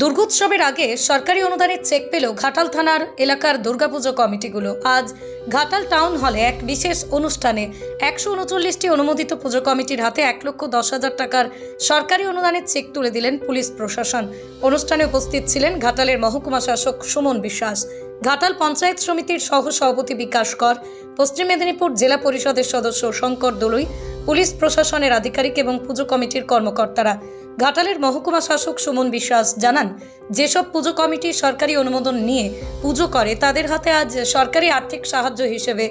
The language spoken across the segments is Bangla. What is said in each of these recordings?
দুর্গোৎসবের আগে সরকারি অনুদানের চেক পেল ঘাটাল থানার এলাকার দুর্গাপুজো কমিটিগুলো আজ ঘাটাল টাউন হলে এক বিশেষ অনুষ্ঠানে একশো উনচল্লিশটি অনুমোদিত পুজো কমিটির হাতে এক লক্ষ দশ হাজার টাকার সরকারি অনুদানের চেক তুলে দিলেন পুলিশ প্রশাসন। অনুষ্ঠানে উপস্থিত ছিলেন ঘাটালের মহকুমা শাসক সুমন বিশ্বাস, ঘাটাল পঞ্চায়েত সমিতির সহ সভাপতি বিকাশ কর, পশ্চিম মেদিনীপুর জেলা পরিষদের সদস্য শঙ্কর দলুই পুলিশ প্রশাসনের আধিকারিক এবং পুজো কমিটির কর্মকর্তারা। ঘাটালের মহকুমা শাসক সুমন বিশ্বাস জানান, যেসব পুজো কমিটি সরকারি অনুমোদন নিয়ে পুজো করে, তাদের হাতে আজ সরকারি আর্থিক সাহায্য হিসেবে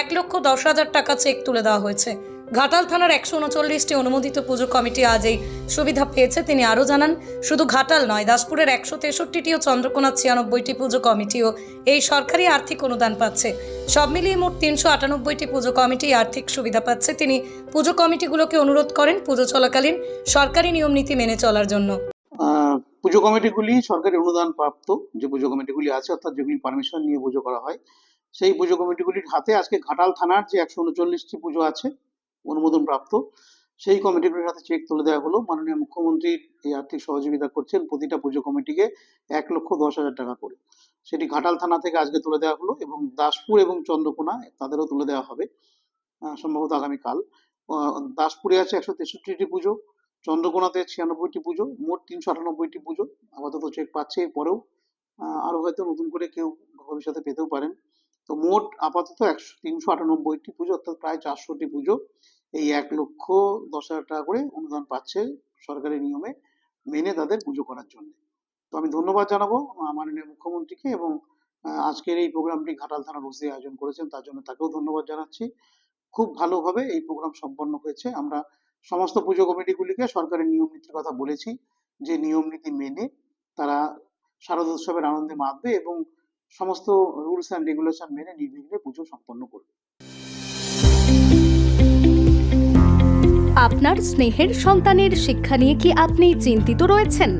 এক লক্ষ দশ হাজার টাকা চেক তুলে দেওয়া হয়েছে। ঘাটাল থানার একশো উনচল্লিশটি অনুমোদিত পুজো কমিটি আজ এই সুবিধা পেয়েছে, তিনি আরও জানান। শুধু ঘাটাল নয়, দাসপুরের একশো তেষট্টিটি ও চন্দ্রকোনার ছিয়ানব্বইটি পুজো কমিটিও এই সরকারি আর্থিক অনুদান পাচ্ছে। সব মিলিয়ে মোট তিনশো আটানব্বইটি পুজো কমিটি আর্থিক সুবিধা পাচ্ছে। তিনি পুজো কমিটিগুলোকে অনুরোধ করেন পুজো চলাকালীন সরকারি নিয়ম নীতি মেনে চলার জন্য। পুজো কমিটিগুলি সরকারি অনুদান প্রাপ্ত যে পুজো কমিটিগুলি আছে, অর্থাৎ যেগুলি পারমিশন নিয়ে পুজো করা হয়, সেই পুজো কমিটিগুলির হাতে আজকে ঘাটাল থানার যে একশো উনচল্লিশটি পুজো আছে অনুমোদন প্রাপ্ত সেই কমিটিগুলির হাতে চেক তুলে দেওয়া হলো। মাননীয় মুখ্যমন্ত্রী এই আর্থিক সহযোগিতা করছেন প্রতিটা পুজো কমিটিকে এক লক্ষ দশ হাজার টাকা করে। সেটি ঘাটাল থানা থেকে আজকে তুলে দেওয়া হলো এবং দাসপুর এবং চন্দ্রকোনা তাদেরও তুলে দেওয়া হবে সম্ভবত আগামীকাল। দাসপুরে আছে একশো তেষট্টিটি পুজো চন্দ্রকোনাতে ছিয়ানব্বইটি পুজো মোট তিনশো আটানব্বইটি পুজো। আপাতত চেক পাচ্ছে আহ, আরও হয়তো নতুন করে কেউ ভবিষ্যতে পেতেও পারেন। তো মোট আপাতত একশো, তিনশো আটানব্বইটি পুজো, অর্থাৎ প্রায় চারশোটি পুজো। এই এক লক্ষ দশ হাজার টাকা করে অনুদান পাচ্ছে সরকারি নিয়মে মেনে তাদের পুজো করার জন্য। তো আমি ধন্যবাদ জানাব মাননীয় মুখ্যমন্ত্রীকে এবং আজকের এই প্রোগ্রামটি ঘাটাল থানার ওসি আয়োজন করেছেন, তার জন্য তাকেও ধন্যবাদ জানাচ্ছি। খুব ভালোভাবে এই প্রোগ্রাম সম্পন্ন হয়েছে। আমরা সমস্ত পুজো কমিটিগুলিকে সরকারের নিয়ম নীতির কথা বলেছি, যে নিয়ম নীতি মেনে তারা শারদ উৎসবের আনন্দে মাতবে এবং সমস্ত রুলস অ্যান্ড রেগুলেশন মেনে নির্বিঘ্নে পুজো সম্পন্ন করবে। আপনার স্নেহের সন্তানের শিক্ষা নিয়ে কি আপনি চিন্তিত রয়েছেন?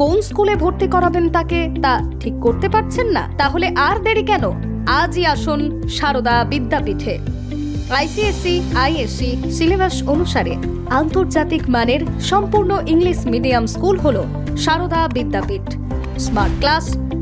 কোন স্কুলে ভর্তি করাবেন তাকে, তা ঠিক করতে পারছেন না? তাহলে আর দেরি কেন? আজই আসুন সারদা বিদ্যাপীঠে। আইসিএসসি আইএসসি সিলেবাস অনুসারে আন্তর্জাতিক মানের সম্পূর্ণ ইংলিশ মিডিয়াম স্কুল হল Sarada Vidyapith. Smart class